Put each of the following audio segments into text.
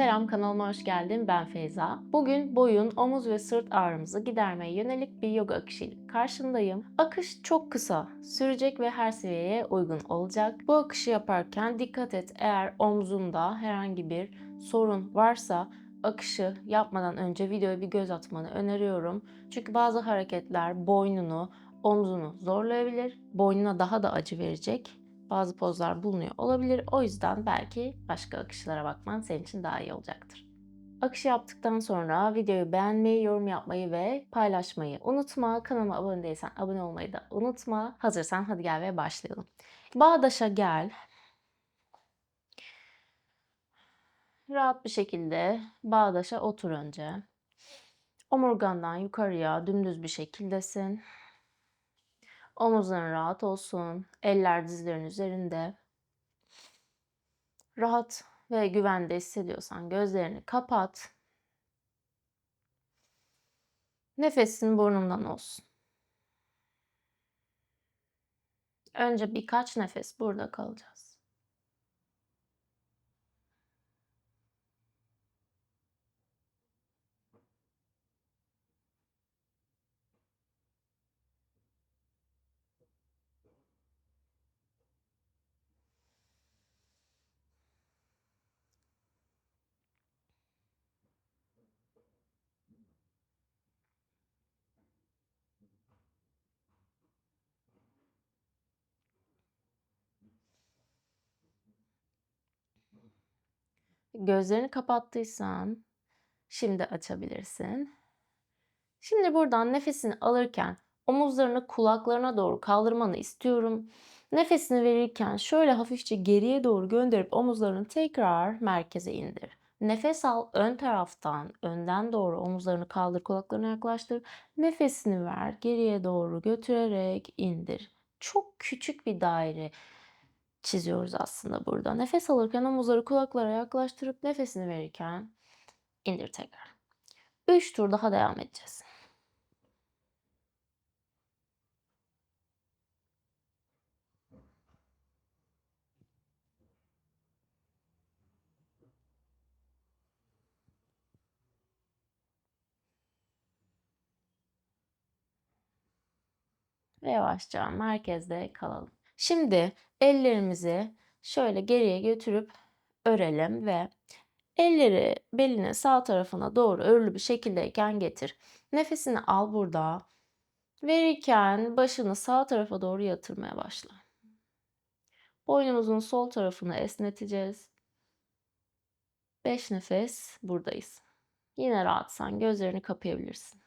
Selam kanalıma hoş geldin. Ben Feyza. Bugün boyun, omuz ve sırt ağrımızı gidermeye yönelik bir yoga akışıyla karşındayım. Akış çok kısa sürecek ve her seviyeye uygun olacak. Bu akışı yaparken dikkat et eğer omzunda herhangi bir sorun varsa akışı yapmadan önce videoya bir göz atmanı öneriyorum. Çünkü bazı hareketler boynunu, omzunu zorlayabilir. Boynuna daha da acı verecek bazı pozlar bulunuyor olabilir. O yüzden belki başka akışlara bakman senin için daha iyi olacaktır. Akışı yaptıktan sonra videoyu beğenmeyi, yorum yapmayı ve paylaşmayı unutma. Kanalıma abone değilsen abone olmayı da unutma. Hazırsan hadi gel ve başlayalım. Bağdaşa gel. Rahat bir şekilde bağdaşa otur önce. Omurgandan yukarıya dümdüz bir şekildesin. Omuzların rahat olsun. Eller dizlerin üzerinde. Rahat ve güvende hissediyorsan gözlerini kapat. Nefesin burnundan olsun. Önce birkaç nefes burada kalacağız. Gözlerini kapattıysan şimdi açabilirsin. Şimdi buradan nefesini alırken omuzlarını kulaklarına doğru kaldırmanı istiyorum. Nefesini verirken şöyle hafifçe geriye doğru gönderip omuzlarını tekrar merkeze indir. Nefes al ön taraftan, önden doğru omuzlarını kaldır, kulaklarına yaklaştır. Nefesini ver, geriye doğru götürerek indir. Çok küçük bir daire çiziyoruz aslında burada. Nefes alırken omuzları kulaklara yaklaştırıp nefesini verirken indir tekrar. 3 tur daha devam edeceğiz. Ve yavaşça merkezde kalalım. Şimdi ellerimizi şöyle geriye götürüp örelim ve elleri belinin sağ tarafına doğru örülü bir şekildeyken getir. Nefesini al burada. Verirken başını sağ tarafa doğru yatırmaya başla. Boynumuzun sol tarafını esneteceğiz. 5 nefes buradayız. Yine rahatsan gözlerini kapayabilirsin.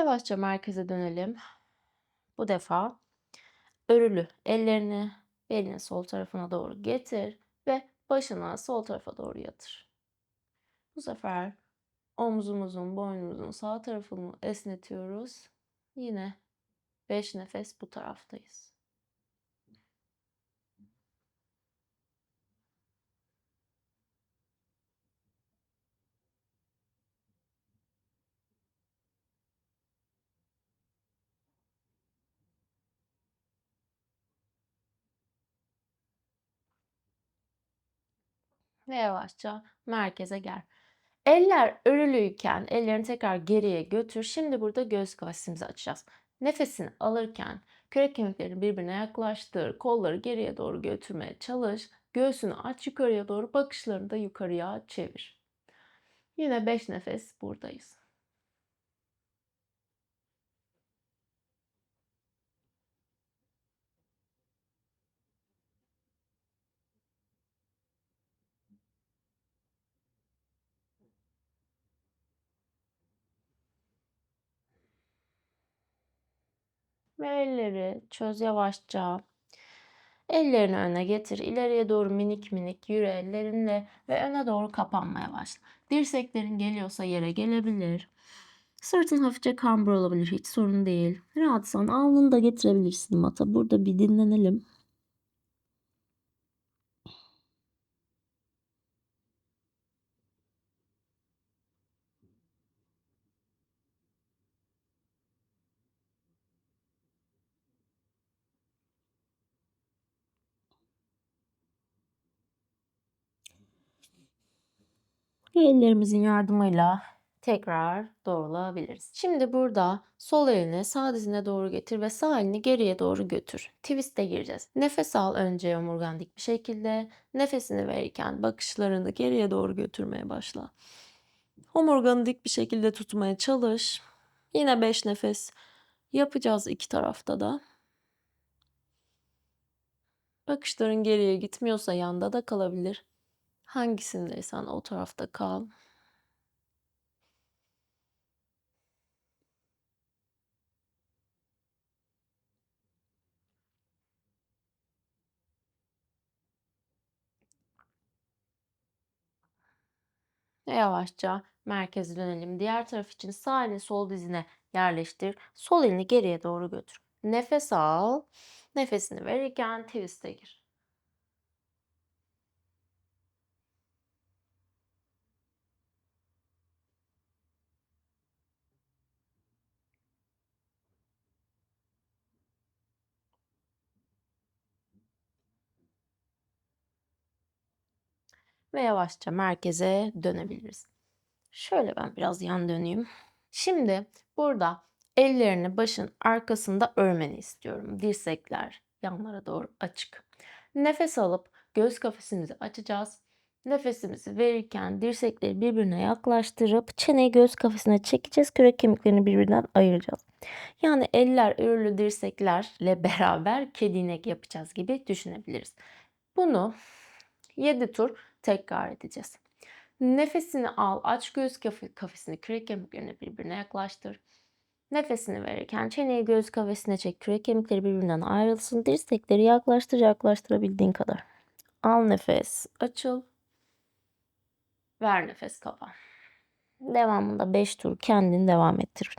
Yavaşça merkeze dönelim. Bu defa örülü ellerini belinin sol tarafına doğru getir ve başını sol tarafa doğru yatır. Bu sefer omzumuzun, boynumuzun sağ tarafını esnetiyoruz. Yine 5 nefes bu taraftayız. Ve yavaşça merkeze gel. Eller örülüyken ellerini tekrar geriye götür. Şimdi burada göğüs kafesimizi açacağız. Nefesini alırken kürek kemiklerini birbirine yaklaştır. Kolları geriye doğru götürmeye çalış. Göğsünü aç yukarıya doğru. Bakışlarını da yukarıya çevir. Yine 5 nefes buradayız. Ve elleri çöz yavaşça. Ellerini öne getir. İleriye doğru minik minik yürü ellerinle ve öne doğru kapanmaya başla. Dirseklerin geliyorsa yere gelebilir. Sırtın hafifçe kambur olabilir. Hiç sorun değil. Rahatsan alnını da getirebilirsin mata. Burada bir dinlenelim. Ellerimizin yardımıyla tekrar doğrulabiliriz. Şimdi burada sol elini sağ dizine doğru getir ve sağ elini geriye doğru götür. Twist'e gireceğiz. Nefes al önce omurgan dik bir şekilde. Nefesini verirken bakışlarını geriye doğru götürmeye başla. Omurganı dik bir şekilde tutmaya çalış. Yine 5 nefes yapacağız iki tarafta da. Bakışların geriye gitmiyorsa yanda da kalabilir. Hangisindeysen o tarafta kal. Yavaşça merkeze dönelim. Diğer taraf için sağ elini sol dizine yerleştir. Sol elini geriye doğru götür. Nefes al. Nefesini verirken twist'e gir. Ve yavaşça merkeze dönebiliriz. Şöyle ben biraz yan döneyim. Şimdi burada ellerini başın arkasında örmeni istiyorum. Dirsekler yanlara doğru açık. Nefes alıp göğüs kafesimizi açacağız. Nefesimizi verirken dirsekleri birbirine yaklaştırıp çeneyi göğüs kafesine çekeceğiz. Kürek kemiklerini birbirinden ayıracağız. Yani eller örülü dirseklerle beraber kedi inek yapacağız gibi düşünebiliriz. Bunu 7 tur tekrar edeceğiz. Nefesini al, aç göğüs kafesini, kürek kemiklerini birbirine yaklaştır. Nefesini verirken çeneyi göğüs kafesine çek, kürek kemikleri birbirinden ayrılsın. Dirsekleri yaklaştır, yaklaştırabildiğin kadar. Al nefes, açıl. Ver nefes kapan. Devamında 5 tur kendini devam ettir.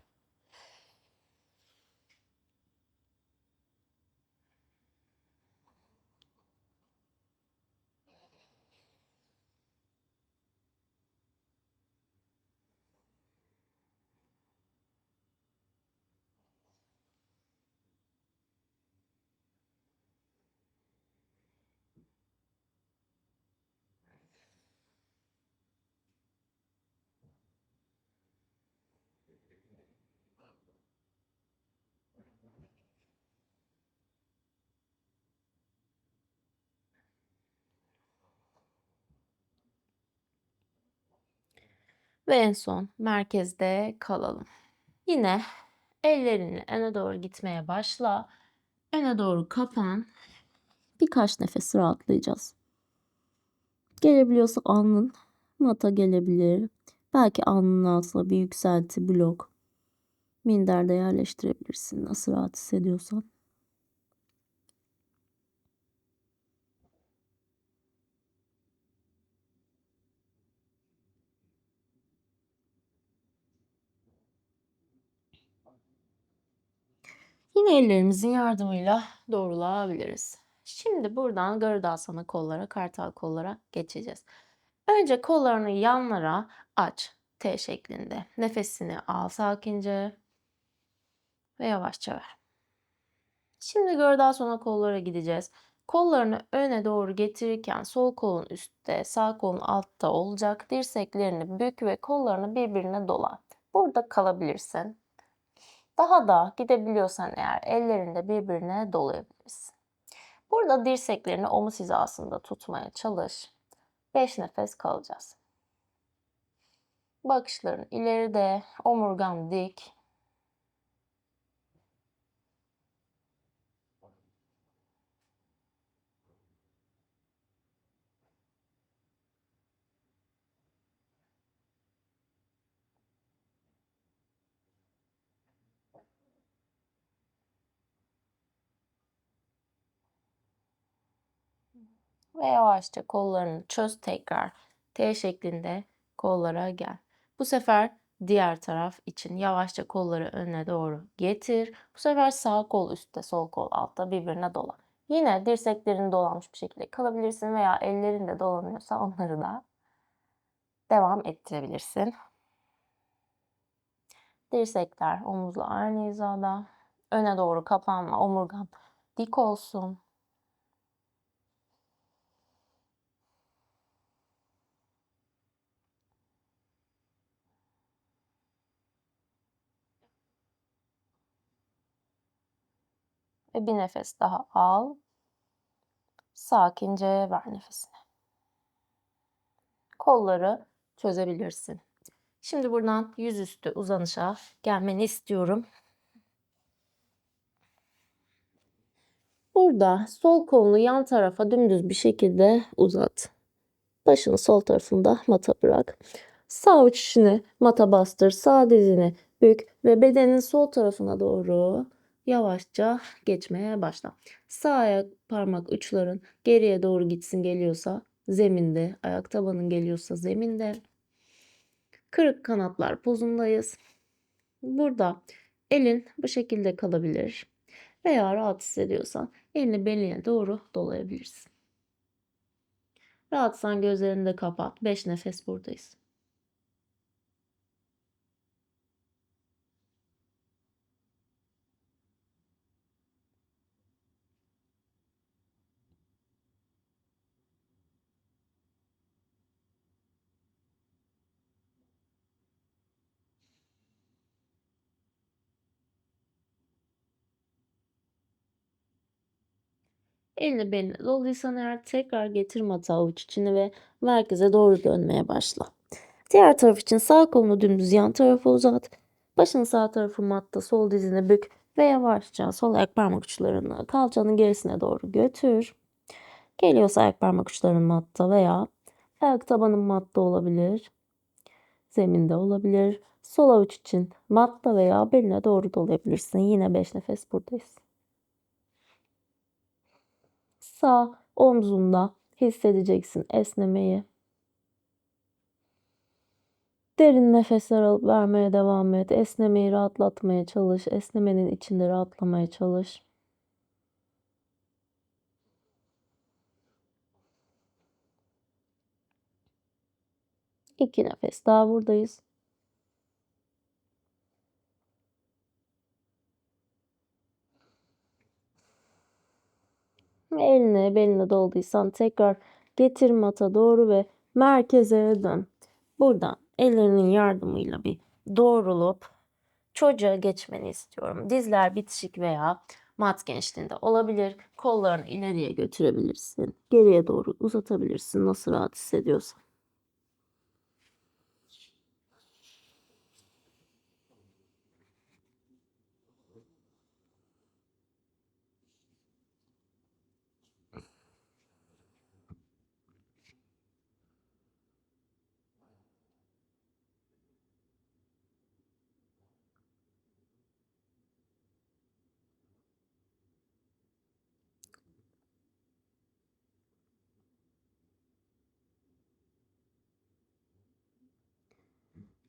Ve en son merkezde kalalım. Yine ellerini öne doğru gitmeye başla. Öne doğru kapan. Birkaç nefes rahatlayacağız. Gelebiliyorsa alnın mata gelebilir. Belki alnın altına bir yükselti blok. Minderde yerleştirebilirsin nasıl rahat hissediyorsan. Yine ellerimizin yardımıyla doğrulabiliriz. Şimdi buradan Garudasana kollara, kartal kollara geçeceğiz. Önce kollarını yanlara aç. T şeklinde. Nefesini al sakince ve yavaşça ver. Şimdi Garudasana kollara gideceğiz. Kollarını öne doğru getirirken sol kolun üstte, sağ kolun altta olacak. Dirseklerini bük ve kollarını birbirine dola. Burada kalabilirsin. Daha da gidebiliyorsan eğer ellerinde birbirine dolayabilirsin. Burada dirseklerini omuz hizasında tutmaya çalış. 5 nefes kalacağız. Bakışların ileride, omurgan dik. Ve yavaşça kollarını çöz tekrar. T şeklinde kollara gel. Bu sefer diğer taraf için yavaşça kolları önüne doğru getir. Bu sefer sağ kol üstte, sol kol altta birbirine dola. Yine dirseklerini dolanmış bir şekilde kalabilirsin veya ellerin de dolanıyorsa onları da devam ettirebilirsin. Dirsekler omuzla aynı hizada. Öne doğru kapanma, omurgan dik olsun. Ve bir nefes daha al. Sakince ver nefesini. Kolları çözebilirsin. Şimdi buradan yüzüstü uzanışa gelmeni istiyorum. Burada sol kolunu yan tarafa dümdüz bir şekilde uzat. Başını sol tarafında mata bırak. Sağ uç içine mata bastır. Sağ dizini bük ve bedenin sol tarafına doğru yavaşça geçmeye başla. Sağ ayak parmak uçların geriye doğru gitsin geliyorsa zeminde, ayak tabanın geliyorsa zeminde. Kırık kanatlar pozundayız. Burada elin bu şekilde kalabilir. Veya rahat hissediyorsan elini beline doğru dolayabilirsin. Rahatsan gözlerini de kapat. 5 nefes buradayız. Elini beline dolduysan eğer tekrar getir mata avuç içini ve merkeze doğru dönmeye başla. Diğer taraf için sağ kolunu dümdüz yan tarafa uzat. Başın sağ tarafı matta sol dizini bük ve yavaşça sol ayak parmak uçlarını kalçanın gerisine doğru götür. Geliyorsa ayak parmak uçların matta veya ayak tabanın matta olabilir. Zeminde olabilir. Sol avuç için matta veya beline doğru dolayabilirsin. Yine 5 nefes buradayız. Sağ omzunda hissedeceksin esnemeyi. Derin nefesler alıp vermeye devam et. Esnemeyi rahatlatmaya çalış. Esnemenin içinde rahatlamaya çalış. İki nefes daha buradayız. Eline beline dolduysan tekrar getir mata doğru ve merkeze dön. Buradan ellerinin yardımıyla bir doğrulup çocuğa geçmeni istiyorum. Dizler bitişik veya mat genişliğinde olabilir. Kollarını ileriye götürebilirsin. Geriye doğru uzatabilirsin nasıl rahat hissediyorsan.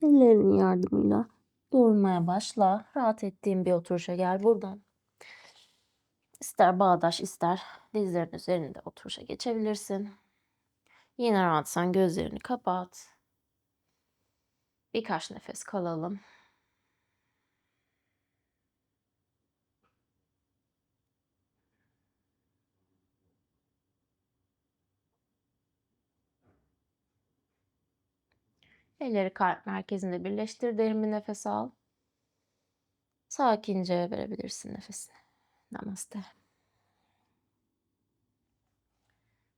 Ellerinin yardımıyla doğurmaya başla. Rahat ettiğin bir oturuşa gel buradan. İster bağdaş ister dizlerin üzerinde oturuşa geçebilirsin. Yine rahatsan gözlerini kapat. Birkaç nefes kalalım. Elleri kalp merkezinde birleştir. Derin bir nefes al. Sakince verebilirsin nefesini. Namaste.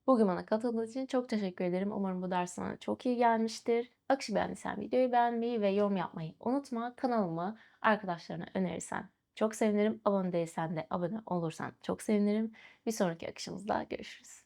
Bugün bana katıldığın için çok teşekkür ederim. Umarım bu ders sana çok iyi gelmiştir. Akışı beğendiysen videoyu beğenmeyi ve yorum yapmayı unutma. Kanalımı arkadaşlarına önerirsen çok sevinirim. Abone değilsen de abone olursan çok sevinirim. Bir sonraki akışımızda görüşürüz.